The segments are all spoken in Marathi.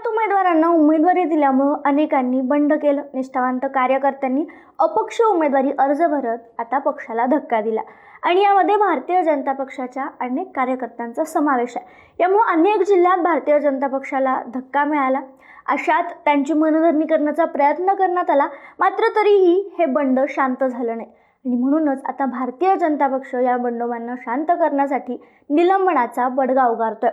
अज्ञात उमेदवारांना उमेदवारी दिल्यामुळं अनेकांनी बंड केलं. निष्ठावंत कार्यकर्त्यांनी अपक्ष उमेदवारी अर्ज भरत आता पक्षाला धक्का दिला. आणि यामध्ये भारतीय जनता पक्षाच्या अनेक कार्यकर्त्यांचा समावेश आहे. यामुळे अनेक जिल्ह्यात भारतीय जनता पक्षाला धक्का मिळाला. अशात त्यांची मनधरणी करण्याचा प्रयत्न करण्यात आला. मात्र तरीही हे बंड शांत झालं नाही. आणि म्हणूनच आता भारतीय जनता पक्ष या बंडोबांना शांत करण्यासाठी निलंबनाचा बडगा उगारतोय.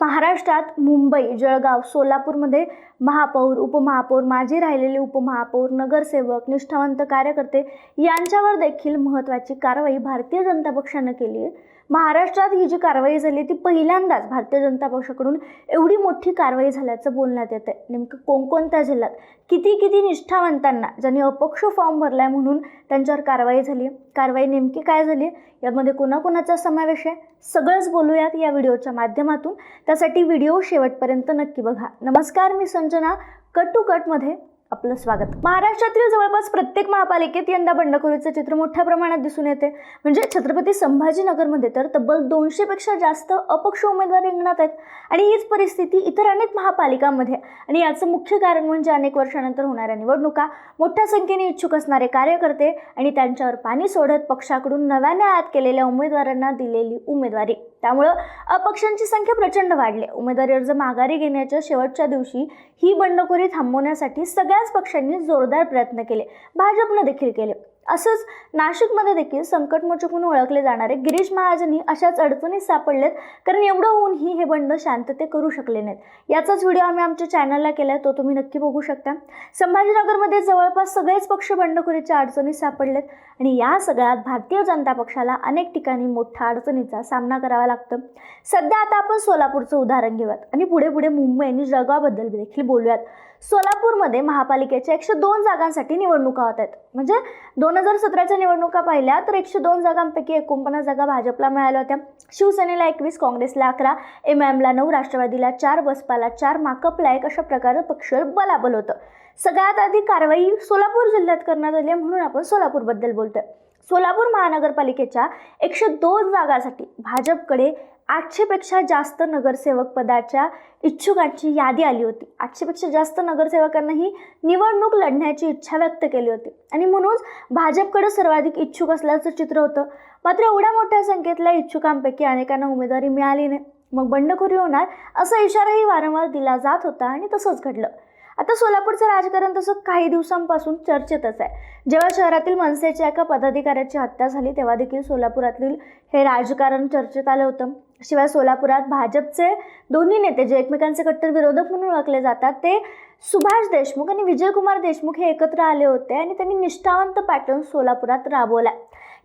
महाराष्ट्रात मुंबई जळगाव सोलापूरमध्ये महापौर उपमहापौर माजी राहिलेले उपमहापौर नगरसेवक निष्ठावंत कार्यकर्ते यांच्यावर देखील महत्त्वाची कारवाई भारतीय जनता पक्षानं केली आहे. महाराष्ट्रात ही जी कारवाई झाली ती पहिल्यांदाच भारतीय जनता पक्षाकडून एवढी मोठी कारवाई झाल्याचं बोलण्यात येतं आहे. नेमकं कोणकोणत्या जिल्ह्यात किती किती निष्ठावंतांना ज्यांनी अपक्ष फॉर्म भरला आहे म्हणून त्यांच्यावर कारवाई झाली कारवाई नेमकी काय झाली आहे यामध्ये कोणाकोणाचा समावेश आहे? सगळंच बोलूयात या व्हिडिओच्या माध्यमातून. त्यासाठी व्हिडिओ शेवटपर्यंत नक्की बघा. नमस्कार मी संजना. कट टू कटमध्ये आपलं स्वागत. महाराष्ट्रातील जवळपास प्रत्येक महापालिकेत यंदा बंडखोरीचं चित्र मोठ्या प्रमाणात दिसून येते. म्हणजे छत्रपती संभाजीनगरमध्ये तर तब्बल दोनशेपेक्षा जास्त अपक्ष उमेदवार रिंगणात आहेत. आणि हीच परिस्थिती इतर अनेक महापालिकांमध्ये आहे. आणि याचं मुख्य कारण म्हणजे अनेक वर्षानंतर होणाऱ्या निवडणुका मोठ्या संख्येने इच्छुक असणारे कार्यकर्ते आणि त्यांच्यावर पाणी सोडत पक्षाकडून नव्याने आयात केलेल्या उमेदवारांना दिलेली उमेदवारी. त्यामुळं अपक्षांची संख्या प्रचंड वाढली उमेदवारी अर्ज माघारी घेण्याच्या शेवटच्या दिवशी ही बंडखोरी थांबवण्यासाठी सगळ्या पक्षांनी जोरदार प्रयत्न केले. भाजपनं देखील केले. असंच नाशिकमध्ये देखील संकटमोचक म्हणून ओळखले जाणारे गिरीश महाजनही अशाच अडचणीत सापडलेत कारण एवढं होऊनही हे बंड शांतते करू शकले नाहीत. याचाच व्हिडिओ आम्ही आमच्या चॅनलला केला आहे तो तुम्ही नक्की बघू शकता. संभाजीनगरमध्ये जवळपास सगळेच पक्ष बंडखोरीच्या अडचणीत सापडलेत आणि या सगळ्यात भारतीय जनता पक्षाला अनेक ठिकाणी मोठ्या अडचणीचा सामना करावा लागतो. सध्या आता आपण सोलापूरचं उदाहरण घेऊयात आणि पुढे पुढे मुंबई आणि जळगावबद्दल देखील बोलूयात. सोलापूरमध्ये महापालिकेच्या एकशे दोन जागांसाठी निवडणुका होत आहेत. म्हणजे दोन हजार सतराच्या निवडणुका पाहिल्या तर एकशे दोन जागांपैकी एकोणपन्नास जागा भाजपला मिळाल्या होत्या. शिवसेनेला एकवीस काँग्रेसला अकरा एम एमला नऊ राष्ट्रवादीला चार बसपाला चार माकपला एक अशा प्रकारे पक्ष बलाबल होतं. सगळ्यात आधी कारवाई सोलापूर जिल्ह्यात करण्यात आली आहे म्हणून आपण सोलापूरबद्दल बोलतोय. सोलापूर महानगरपालिकेच्या एकशे दोन जागांसाठी भाजपकडे आठशेपेक्षा जास्त नगरसेवक पदाच्या इच्छुकांची यादी आली होती. आठशेपेक्षा जास्त नगरसेवकांना ही निवडणूक लढण्याची इच्छा व्यक्त केली होती. आणि म्हणूनच भाजपकडे सर्वाधिक इच्छुक असल्याचं चित्र होतं. मात्र एवढ्या मोठ्या संख्येतल्या इच्छुकांपैकी अनेकांना उमेदवारी मिळाली नाही. मग बंडखोरी होणार असा इशाराही वारंवार दिला जात होता आणि तसंच घडलं. आता सोलापूरचं राजकारण तसं काही दिवसांपासून चर्चेतच आहे. जेव्हा शहरातील मनसेच्या एका पदाधिकाऱ्याची हत्या झाली तेव्हा देखील सोलापुरातील हे राजकारण चर्चेत आलं होतं. शिवाय सोलापुरात भाजपचे दोन्ही नेते जे एकमेकांचे कट्टर विरोधक म्हणून ओळखले जातात ते सुभाष देशमुख आणि विजयकुमार देशमुख हे एकत्र आले होते आणि त्यांनी निष्ठावंत पॅटर्न सोलापुरात राबवला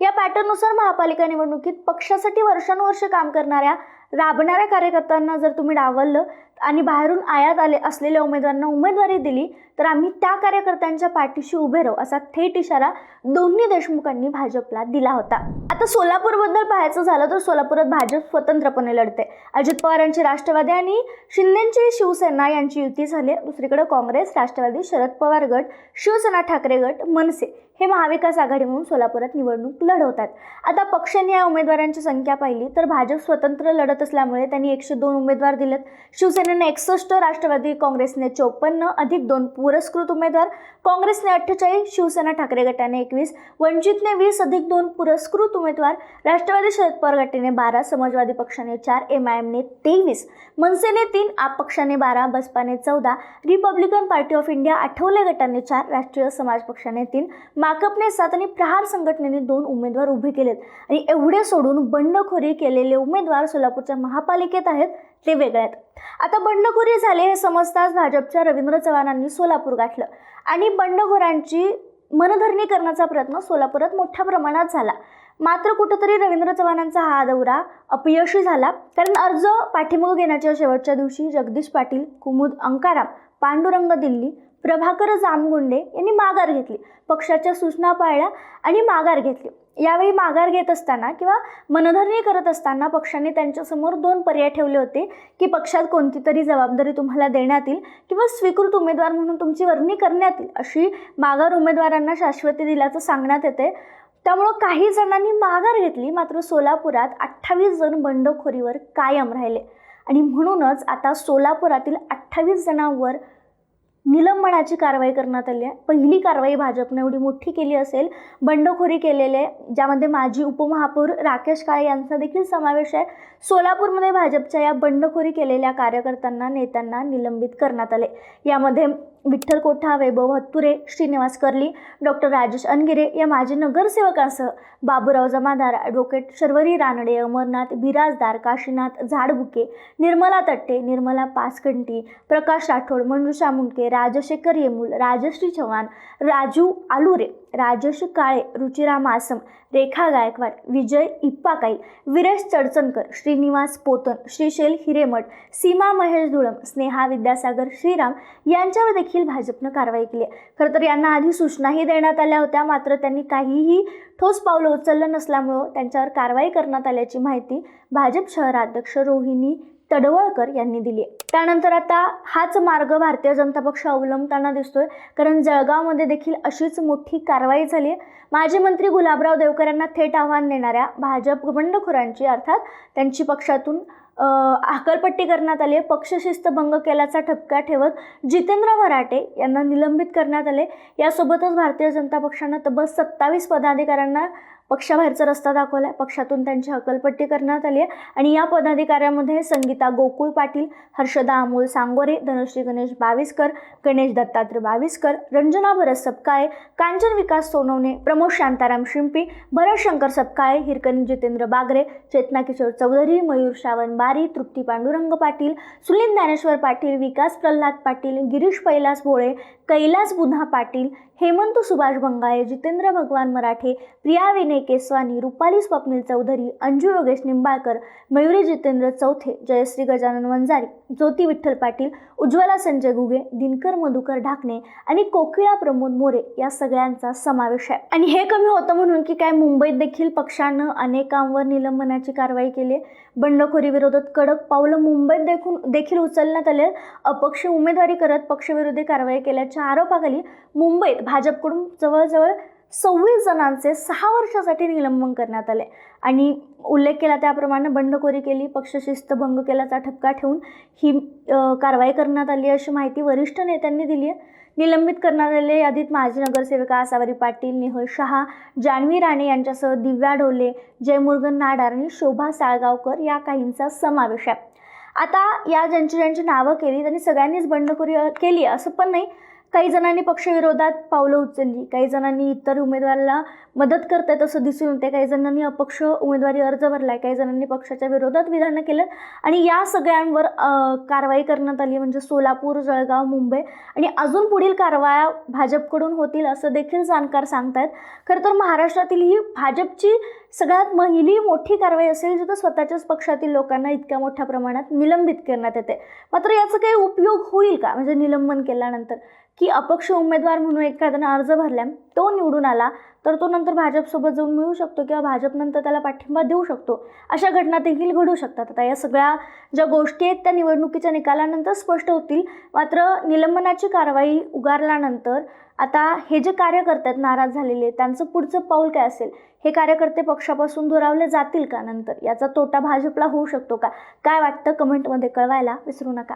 या पॅटर्ननुसार महापालिका निवडणुकीत पक्षासाठी वर्षानुवर्ष काम करणाऱ्या राबणाऱ्या कार्यकर्त्यांना जर तुम्ही डावललं आणि बाहेरून आयात आले असलेल्या उमेदवारांना उमेदवारी दिली तर आम्ही त्या कार्यकर्त्यांच्या पाठीशी उभे राहू असा थेट इशारा दोन्ही देशमुखांनी भाजपला दिला होता. आता सोलापूरबद्दल पाहायचं झालं तर सोलापुरात भाजप स्वतंत्रपणे लढते. अजित पवारांची राष्ट्रवादी आणि शिंदेची शिवसेना यांची युती झाली. दुसरीकडे काँग्रेस राष्ट्रवादी शरद पवार गट शिवसेना ठाकरे गट मनसे हे महाविकास आघाडी म्हणून सोलापुरात निवडणूक लढवतात. आता पक्षांनी या उमेदवारांची संख्या पाहिली तर भाजप स्वतंत्र लढत असल्यामुळे त्यांनी एकशे दोन उमेदवार दिलेत. शिवसेना शिवसेनेने एकसष्ट राष्ट्रवादी काँग्रेसने चोपन्न अधिक दोन पुरस्कृत उमेदवार काँग्रेसने अठ्ठेचाळीस शिवसेना ठाकरे गटाने एकवीस वंचितने वीस अधिक दोन पुरस्कृत उमेदवार राष्ट्रवादी शरद पवार गटाने बारा समाजवादी पक्षाने चार एम आय एमने तेवीस मनसेने तीन आप पक्षाने बारा बसपाने चौदा Republican Party of India Athawale गटाने चार राष्ट्रीय समाज पक्षाने तीन माकपने सात आणि प्रहार संघटनेने दोन उमेदवार उभे केलेत. आणि एवढे सोडून बंडखोरी केलेले उमेदवार सोलापूरच्या महापालिकेत आहेत. ते वेगळे आहेत. आता बंडखोरी झाले हे समजताच भाजपच्या रवींद्र चव्हाणांनी सोलापूर गाठलं. आणि बंडखोरांची मनधरणी करण्याचा प्रयत्न सोलापुरात मोठ्या प्रमाणात झाला. मात्र कुठंतरी रवींद्र चव्हाणांचा हा दौरा अपयशी झाला. कारण अर्ज पाठिंबा घेण्याच्या शेवटच्या दिवशी जगदीश पाटील कुमुद अंकाराम पांडुरंग दिल्ली प्रभाकर जामगुंडे यांनी माघार घेतली. पक्षाच्या सूचना पाळल्या आणि माघार घेतली. यावेळी माघार घेत असताना किंवा मनधरणी करत असताना पक्षाने त्यांच्यासमोर दोन पर्याय ठेवले होते की पक्षात कोणती तरी जबाबदारी तुम्हाला देण्यात येईल किंवा स्वीकृत उमेदवार म्हणून तुमची वर्णी करण्यात येईल अशी माघार उमेदवारांना शाश्वती दिल्याचं सांगण्यात येते. त्यामुळं काही जणांनी माघार घेतली मात्र सोलापुरात अठ्ठावीस जण बंडखोरीवर कायम राहिले. आणि म्हणूनच आता सोलापुरातील अठ्ठावीस जणांवर निलंबनाची कारवाई करण्यात आली आहे. पहिली कारवाई भाजपने एवढी मोठी केली असेल बंडखोरी केलेले ज्यामध्ये माजी उपमहापौर राकेश काळे यांचा देखील समावेश आहे. सोलापूरमध्ये भाजपच्या या बंडखोरी केलेल्या कार्यकर्त्यांना नेत्यांना निलंबित करण्यात आले. यामध्ये विठ्ठल कोठा वैभव हत्तुरे श्रीनिवास कर्ली डॉक्टर राजेश अनगिरे या माजी नगरसेवकांसह बाबूराव जमादार ॲडव्होकेट शर्वरी रानडे अमरनाथ बिराजदार काशीनाथ झाडबुके निर्मला तट्टे निर्मला पाचकंटी प्रकाश राठोड मंजुषा मुंडके राजशेखर येमूल राजश्री चव्हाण राजू आलुरे राजेश काळे रुचिराम आसम रेखा गायकवाड विजय इप्पाकाई विरेश चडचणकर श्रीनिवास पोतन श्रीशैल हिरेमठ सीमा महेश धुळम स्नेहा विद्यासागर श्रीराम यांच्यावर देखील भाजपनं कारवाई केली आहे. खरं तर यांना आधी सूचनाही देण्यात आल्या होत्या मात्र त्यांनी काहीही ठोस पावलं उचललं नसल्यामुळं त्यांच्यावर कारवाई करण्यात आल्याची माहिती भाजप शहराध्यक्ष रोहिणी तडवळकर यांनी दिली आहे. त्यानंतर आता हाच मार्ग भारतीय जनता पक्ष अवलंबताना दिसतोय. कारण जळगावमध्ये देखील अशीच मोठी कारवाई झाली आहे. माजी मंत्री गुलाबराव देवकर यांना थेट आव्हान देणाऱ्या भाजप बंडखोरांची अर्थात त्यांची पक्षातून अ, करण्यात आली आहे. पक्षशिस्त भंग केल्याचा ठपका ठेवत जितेंद्र मराठे यांना निलंबित करण्यात आले. यासोबतच भारतीय जनता पक्षानं तब्बल सत्तावीस पदाधिकाऱ्यांना पक्षाबाहेरचा रस्ता दाखवला आहे पक्षातून त्यांची हकलपट्टी करण्यात आली आहे. आणि या पदाधिकाऱ्यांमध्ये संगीता गोकुळ पाटील हर्षदा अमोल सांगोरे धनश्री गणेश बावीसकर गणेश दत्तात्रय बावीसकर रंजना भरत सपकाळे कांचन विकास सोनवणे प्रमोद शांताराम शिंपी भरत शंकर सपकाळे हिरकणी जितेंद्र बागरे चेतना किशोर चौधरी मयूर श्रावण बारी तृप्ती पांडुरंग पाटील सुनील ज्ञानेश्वर पाटील विकास प्रल्हाद पाटील गिरीश पैलास भोळे कैलास बुन्हा पाटील हेमंत सुभाष बंगाळे जितेंद्र भगवान मराठे प्रिया विनय केसवानी रुपाली स्वप्नील चौधरी अंजू योगेश निंबाळकर मयुरी जितेंद्र चौथे जयश्री गजानन वंजारी ज्योती विठ्ठल पाटील उज्ज्वला संजय घुगे दिनकर मधुकर ढाकणे आणि कोकिळा प्रमोद मोरे या सगळ्यांचा समावेश आहे. आणि हे कमी होतं म्हणून की काय मुंबईत देखील पक्षानं अनेकांवर निलंबनाची कारवाई केली बंडखोरी विरोधात कडक पावलं मुंबईत देखून देखील उचलण्यात आले अपक्ष उमेदवारी करत पक्षविरोधी कारवाई केल्याच्या आरोपाखाली मुंबईत भाजपकडून जवळजवळ सव्वीस जणांचे सहा वर्षासाठी निलंबन करण्यात आले. आणि उल्लेख केला त्याप्रमाणे बंडखोरी केली पक्षशिस्त भंग केल्याचा ठपका ठेवून ही कारवाई करण्यात आली अशी माहिती वरिष्ठ नेत्यांनी दिली आहे निलंबित करण्यात आले यादीत माजी नगरसेविका आसावरी पाटील नेहल शहा जान्हवी राणे यांच्यासह दिव्या ढोले जयमुर्गन नाडार आणि शोभा साळगावकर या काहींचा समावेश आहे. आता या ज्यांची ज्यांची नावं केली त्यांनी सगळ्यांनीच बंडखोरी केली आहे असं पण नाही काही जणांनी पक्षविरोधात पावलं उचलली काही जणांनी इतर उमेदवाराला मदत करतायत असं दिसून येते काही जणांनी अपक्ष उमेदवारी अर्ज भरलाय काही जणांनी पक्षाच्या विरोधात विधानं केलं आणि या सगळ्यांवर कारवाई करण्यात आली म्हणजे सोलापूर जळगाव मुंबई आणि अजून पुढील कारवाया भाजपकडून होतील असं देखील जाणकार सांगतायत. खरं तर महाराष्ट्रातील ही भाजपची सगळ्यात पहिली मोठी कारवाई असेल जिथं स्वतःच्याच पक्षातील लोकांना इतक्या मोठ्या प्रमाणात निलंबित करण्यात येते मात्र याचा काही उपयोग होईल का? म्हणजे निलंबन केल्यानंतर. की अपक्ष उमेदवार म्हणून एखाद्यानं अर्ज भरला तो निवडून आला तर तो नंतर भाजपसोबत जाऊन मिळू शकतो किंवा भाजपनंतर त्याला पाठिंबा देऊ शकतो. अशा घटना देखील घडू शकतात. आता या सगळ्या ज्या गोष्टी आहेत त्या निवडणुकीच्या निकालानंतर स्पष्ट होतील. मात्र निलंबनाची कारवाई उगारल्यानंतर आता हे जे कार्यकर्ते आहेत नाराज झालेले त्यांचं पुढचं पाऊल काय असेल? हे कार्यकर्ते पक्षापासून दुरावले जातील का नंतर? याचा तोटा भाजपला होऊ शकतो का? काय वाटतं? कमेंटमध्ये कळवायला विसरू नका.